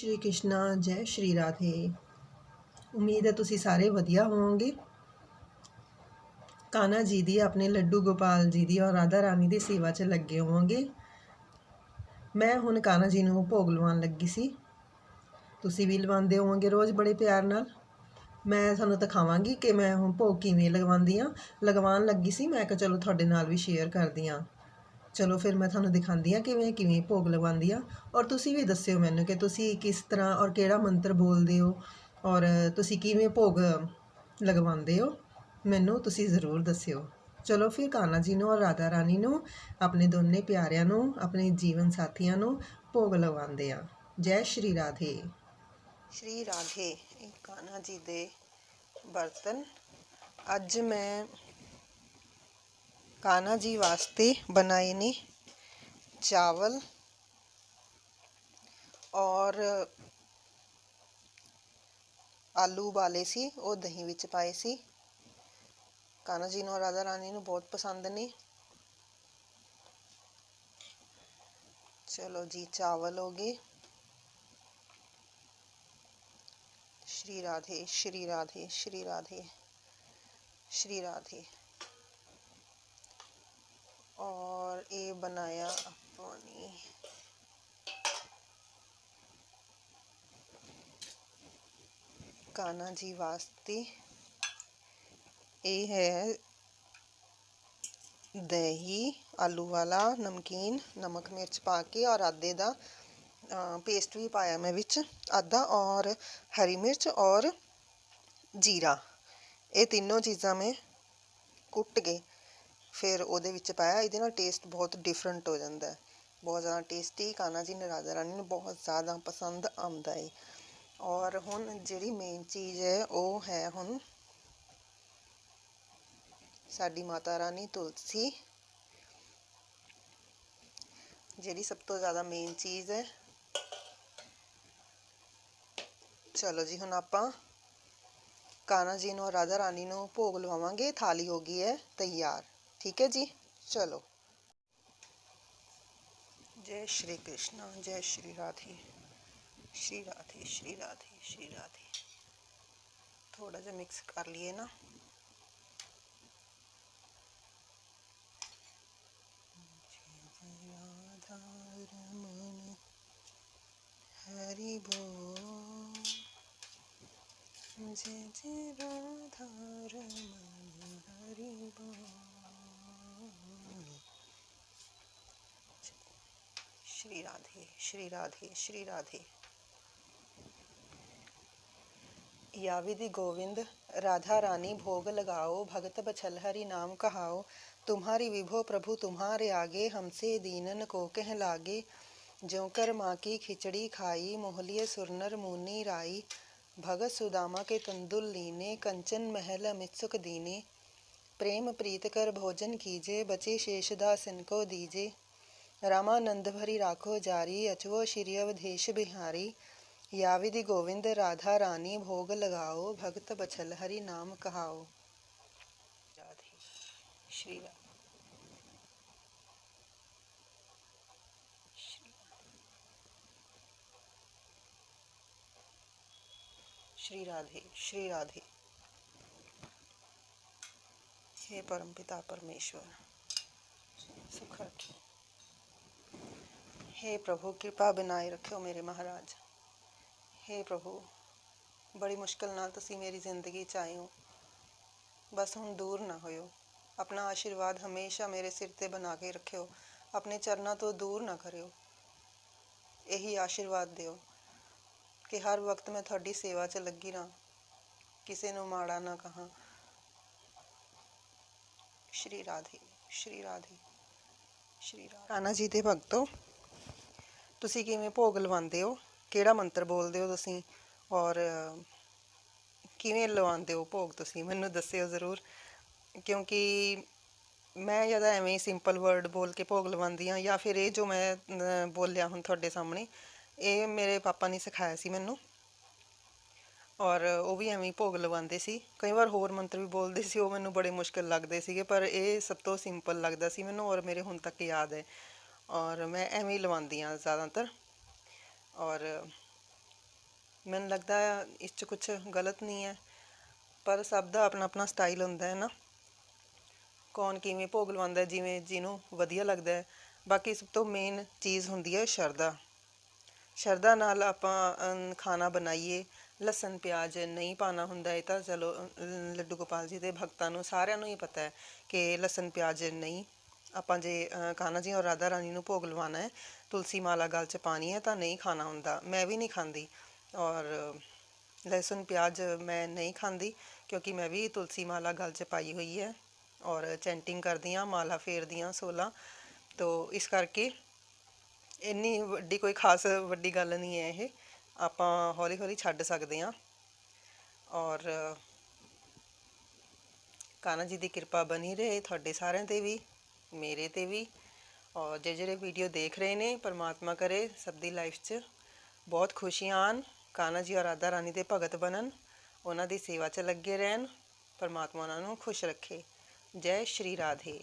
ਸ਼੍ਰੀ ਕ੍ਰਿਸ਼ਨਾ, ਜੈ ਸ਼੍ਰੀ ਰਾਧੇ। ਉਮੀਦ ਹੈ ਤੁਸੀਂ ਸਾਰੇ ਵਧੀਆ ਹੋਵੋਗੇ। ਕਾਨਾ ਜੀ ਦੀ, ਆਪਣੇ ਲੱਡੂ ਗੋਪਾਲ ਜੀ ਦੀ ਔਰ ਰਾਧਾ ਰਾਣੀ ਦੀ ਸੇਵਾ 'ਚ ਲੱਗੇ ਹੋਵੋਗੇ। ਮੈਂ ਹੁਣ ਕਾਨਾ ਜੀ ਨੂੰ ਭੋਗ ਲਵਾਉਣ ਲੱਗੀ ਸੀ। ਤੁਸੀਂ ਵੀ ਲਵਾਉਂਦੇ ਹੋਵੋਗੇ ਰੋਜ਼ ਬੜੇ ਪਿਆਰ ਨਾਲ। ਮੈਂ ਤੁਹਾਨੂੰ ਦਿਖਾਵਾਂਗੀ ਕਿ ਮੈਂ ਹੁਣ ਭੋਗ ਕਿਵੇਂ ਲਗਵਾਉਂਦੀ ਆ ਲਗਵਾਉਣ ਲੱਗੀ ਸੀ, ਮੈਂ ਕਿਹਾ ਚਲੋ ਤੁਹਾਡੇ ਨਾਲ ਵੀ ਸ਼ੇਅਰ ਕਰਦੀ ਹਾਂ। ਚਲੋ ਫਿਰ ਮੈਂ ਤੁਹਾਨੂੰ ਦਿਖਾਉਂਦੀ ਹਾਂ ਕਿਵੇਂ ਕਿਵੇਂ ਭੋਗ ਲਗਵਾਉਂਦੀ ਆ ਔਰ ਤੁਸੀਂ ਵੀ ਦੱਸਿਓ ਮੈਨੂੰ ਕਿ ਤੁਸੀਂ ਕਿਸ ਤਰ੍ਹਾਂ ਔਰ ਕਿਹੜਾ ਮੰਤਰ ਬੋਲਦੇ ਹੋ ਔਰ ਤੁਸੀਂ ਕਿਵੇਂ ਭੋਗ ਲਗਵਾਉਂਦੇ ਹੋ, ਮੈਨੂੰ ਤੁਸੀਂ ਜ਼ਰੂਰ ਦੱਸਿਓ। ਚਲੋ ਫਿਰ ਕਾਨਾ ਜੀ ਨੂੰ ਔਰ ਰਾਧਾ ਰਾਣੀ ਨੂੰ, ਆਪਣੇ ਦੋਨੇ ਪਿਆਰਿਆਂ ਨੂੰ, ਆਪਣੇ ਜੀਵਨ ਸਾਥੀਆਂ ਨੂੰ ਭੋਗ ਲਵਾਉਂਦੇ ਆ ਜੈ ਸ਼੍ਰੀ ਰਾਧੇ। ਸ਼੍ਰੀ ਰਾਧੇ ਕਾਨਾ ਜੀ ਦੇ ਬਰਤਨ। ਅੱਜ ਮੈਂ ਕਾਨਾ ਜੀ ਵਾਸਤੇ ਬਣਾਏ ਨੇ ਚਾਵਲ ਔਰ ਆਲੂ ਉਬਾਲੇ ਸੀ ਉਹ ਦਹੀਂ ਵਿੱਚ ਪਾਏ ਸੀ ਕਾਨਾ ਜੀ ਨੂੰ ਔਰ ਰਾਧਾ ਰਾਣੀ ਨੂੰ ਬਹੁਤ ਪਸੰਦ ਨੇ ਚਲੋ ਜੀ ਚਾਵਲ ਹੋ ਗਏ श्री राधे श्री राधे श्री राधे श्री राधे और ये बनाया पानी। काना जी वास्ते ये है दही, आलू वाला, नमकीन, नमक मिर्च पा के और आधे का पेस्ट भी पाया मैं बिच आधा और हरी मिर्च और जीरा। ये तीनों चीज़ा मैं कुट के ਫਿਰ ਉਹਦੇ ਵਿੱਚ ਪਾਇਆ, ਇਹਦੇ ਨਾਲ ਟੇਸਟ ਬਹੁਤ ਡਿਫਰੈਂਟ ਹੋ ਜਾਂਦਾ ਬਹੁਤ ਜ਼ਿਆਦਾ ਟੇਸਟੀ ਕਾਨਾ ਜੀ ਨੇ ਰਾਜਾ ਰਾਣੀ ਨੂੰ ਬਹੁਤ ਜ਼ਿਆਦਾ ਪਸੰਦ ਆਉਂਦਾ ਹੈ ਔਰ ਹੁਣ ਜਿਹੜੀ ਮੇਨ ਚੀਜ਼ ਹੈ, ਉਹ ਹੈ ਹੁਣ ਸਾਡੀ ਮਾਤਾ ਰਾਣੀ ਤੁਲਸੀ। ਜਿਹੜੀ ਸਭ ਤੋਂ ਜ਼ਿਆਦਾ ਮੇਨ ਚੀਜ਼ ਹੈ। ਚਲੋ ਜੀ, ਹੁਣ ਆਪਾਂ ਕਾਨਾ ਜੀ ਨੂੰ ਰਾਧਾ ਰਾਣੀ ਨੂੰ ਭੋਗ ਲਵਾਵਾਂਗੇ ਥਾਲੀ ਹੋ ਗਈ ਹੈ, ਤਿਆਰ। ठीक है जी? चलो। जय श्री कृष्णा, जय श्री राधे। श्री राधे श्री राधे श्री राधे। थोड़ा सा मिक्स कर लिए ना। हरि बोल जय जय राधा रमन, हरि बोल। श्री राधे श्री राधे श्री राधे। या विधि गोविंद, राधा रानी भोग लगाओ, भगत बछल हरि नाम कहाओ। तुम्हारी विभो प्रभु तुम्हारे आगे, हमसे दीनन को कह लागे। ज्यों कर माँ की खिचड़ी खाई मोहलिय सुरनर मुनि राई। भगत सुदामा के तंदुल लीने, कंचन महल अमित सुख दीने। प्रेम प्रीत कर भोजन कीजे, बचे शेषदास इनको दीजे। रामानंद भरी राखो जारी अचवो श्री अवधेश बिहारी। या विधि गोविंद राधा रानी, भोग लगाओ भगत बछल हरि नाम कहाओ। श्री श्री राधे श्री राधे। हे परम पिता परमेश्वर सुख रखी हे प्रभु कृपा बनाए रखियो ਮੇਰੇ ਮਹਾਰਾਜ हे ਪ੍ਰਭੂ ਬੜੀ ਮੁਸ਼ਕਲ ਨਾਲ ਤੁਸੀਂ ਮੇਰੀ ਜ਼ਿੰਦਗੀ ਚ ਆਏ ਹੋ ਬਸ ਹੁਣ ਦੂਰ ਨਾ ਹੋਇਓ ਆਪਣਾ ਆਸ਼ੀਰਵਾਦ ਹਮੇਸ਼ਾ ਮੇਰੇ ਸਿਰ ਤੇ ਬਣਾ ਕੇ ਰੱਖਿਓ ਆਪਣੇ ਚਰਨਾਂ ਤੋਂ ਦੂਰ ਨਾ ਕਰਿਓ ਇਹੀ ਆਸ਼ੀਰਵਾਦ ਦਿਓ ਕਿ ਹਰ ਵਕਤ ਮੈਂ ਤੁਹਾਡੀ ਸੇਵਾ 'ਚ ਲੱਗੀ ਰਾਂ ਕਿਸੇ ਨੂੰ ਮਾੜਾ ਨਾ ਕਹਾਂ ਸ਼੍ਰੀ ਰਾਧੇ ਸ਼੍ਰੀ ਰਾਧੇ ਸ਼੍ਰੀ ਰਾਧੇ ਕਾਨਾ ਜੀ ਦੇ ਭਗਤੋ ਤੁਸੀਂ ਕਿਵੇਂ ਭੋਗ ਲਵਾਉਂਦੇ ਹੋ? ਕਿਹੜਾ ਮੰਤਰ ਬੋਲਦੇ ਹੋ ਤੁਸੀਂ? ਔਰ ਕਿਵੇਂ ਲਵਾਉਂਦੇ ਹੋ ਭੋਗ ਤੁਸੀਂ? ਮੈਨੂੰ ਦੱਸਿਓ ਜ਼ਰੂਰ। ਕਿਉਂਕਿ ਮੈਂ ਜ਼ਿਆਦਾ ਐਵੇਂ ਹੀ ਸਿੰਪਲ ਵਰਡ ਬੋਲ ਕੇ ਭੋਗ ਲਵਾਉਂਦੀ ਆ ਜਾਂ ਫਿਰ ਇਹ ਜੋ ਮੈਂ ਬੋਲਿਆ ਹੁਣ ਤੁਹਾਡੇ ਸਾਹਮਣੇ, ਇਹ ਮੇਰੇ ਪਾਪਾ ਨੇ ਸਿਖਾਇਆ ਸੀ ਮੈਨੂੰ। ਔਰ ਉਹ ਵੀ ਐਵੇਂ ਹੀ ਭੋਗ ਲਵਾਉਂਦੇ ਸੀ। ਕਈ ਵਾਰ ਹੋਰ ਮੰਤਰ ਵੀ ਬੋਲਦੇ ਸੀ, ਉਹ ਮੈਨੂੰ ਬੜੇ ਮੁਸ਼ਕਲ ਲੱਗਦੇ ਸੀਗੇ, ਪਰ ਇਹ ਸਭ ਤੋਂ ਸਿੰਪਲ ਲੱਗਦਾ ਸੀ ਮੈਨੂੰ ਔਰ ਮੇਰੇ ਹੁਣ ਤੱਕ ਯਾਦ ਹੈ। ਔਰ ਮੈਂ ਐਵੇਂ ਹੀ ਲਵਾਉਂਦੀ ਹਾਂ ਜ਼ਿਆਦਾਤਰ। ਔਰ ਮੈਨੂੰ ਲੱਗਦਾ ਇਸ 'ਚ ਕੁਝ ਗਲਤ ਨਹੀਂ ਹੈ, ਪਰ ਸਭ ਦਾ ਆਪਣਾ ਆਪਣਾ ਸਟਾਈਲ ਹੁੰਦਾ ਹੈ ਨਾ। ਕੌਣ ਕਿਵੇਂ ਭੋਗ ਲਵਾਉਂਦਾ, ਜਿਵੇਂ ਜਿਹਨੂੰ ਵਧੀਆ ਲੱਗਦਾ ਹੈ। ਬਾਕੀ ਸਭ ਤੋਂ ਮੇਨ ਚੀਜ਼ ਹੁੰਦੀ ਹੈ ਸ਼ਰਧਾ। ਸ਼ਰਧਾ ਨਾਲ ਆਪਾਂ ਖਾਣਾ ਬਣਾਈਏ। ਲਸਣ, ਪਿਆਜ਼ ਨਹੀਂ ਪਾਣਾ ਹੁੰਦਾ, ਇਹ ਤਾਂ ਚਲੋ ਲੱਡੂ ਗੋਪਾਲ ਜੀ ਦੇ ਭਗਤਾਂ ਨੂੰ ਸਾਰਿਆਂ ਨੂੰ ਹੀ ਪਤਾ ਹੈ ਕਿ ਲਸਣ, ਪਿਆਜ਼ ਨਹੀਂ ਆਪਾਂ ਜੇ ਕਾਨਾ ਜੀ ਔਰ ਰਾਧਾ ਰਾਣੀ ਨੂੰ ਭੋਗ ਲਵਾਉਣਾ ਹੈ, ਤੁਲਸੀ ਮਾਲਾ ਗਲ 'ਚ ਪਾਣੀ ਹੈ ਤਾਂ ਨਹੀਂ ਖਾਣਾ ਹੁੰਦਾ। ਮੈਂ ਵੀ ਨਹੀਂ ਖਾਂਦੀ। ਔਰ ਲਸਣ, ਪਿਆਜ਼ ਮੈਂ ਨਹੀਂ ਖਾਂਦੀ ਕਿਉਂਕਿ ਮੈਂ ਵੀ ਤੁਲਸੀ ਮਾਲਾ ਗਲ 'ਚ ਪਾਈ ਹੋਈ ਹੈ ਔਰ ਚੈਂਟਿੰਗ ਕਰਦੀ ਹਾਂ, ਮਾਲਾ ਫੇਰਦੀ ਹਾਂ 16 ਤੋ ਇਸ ਕਰਕੇ ਇੰਨੀ ਵੱਡੀ ਕੋਈ ਖਾਸ ਵੱਡੀ ਗੱਲ ਨਹੀਂ ਹੈ ਇਹ। ਆਪਾਂ ਹੌਲੀ ਹੌਲੀ ਛੱਡ ਸਕਦੇ ਹਾਂ। ਔਰ ਕਾਨਾ ਜੀ ਦੀ ਕਿਰਪਾ ਬਣੀ ਰਹੇ, ਤੁਹਾਡੇ ਸਾਰਿਆਂ ਤੇ ਵੀ। ਮੇਰੇ ਤੇ ਵੀ। ਔਰ ਜਿਹੜੇ ਜਿਹੜੇ ਵੀਡੀਓ ਦੇਖ ਰਹੇ ਨੇ, ਪਰਮਾਤਮਾ ਕਰੇ, ਸਭ ਦੀ ਲਾਈਫ 'ਚ ਬਹੁਤ ਖੁਸ਼ੀਆਂ ਆਉਣ ਕਾਨਾ ਜੀ ਔਰ ਰਾਧਾ ਰਾਣੀ ਦੇ ਭਗਤ ਬਣਨ। ਉਹਨਾਂ ਦੀ ਸੇਵਾ 'ਚ ਲੱਗੇ ਰਹਿਣ। ਪਰਮਾਤਮਾ ਉਹਨਾਂ ਨੂੰ ਖੁਸ਼ ਰੱਖੇ। ਜੈ ਸ਼੍ਰੀ ਰਾਧੇ।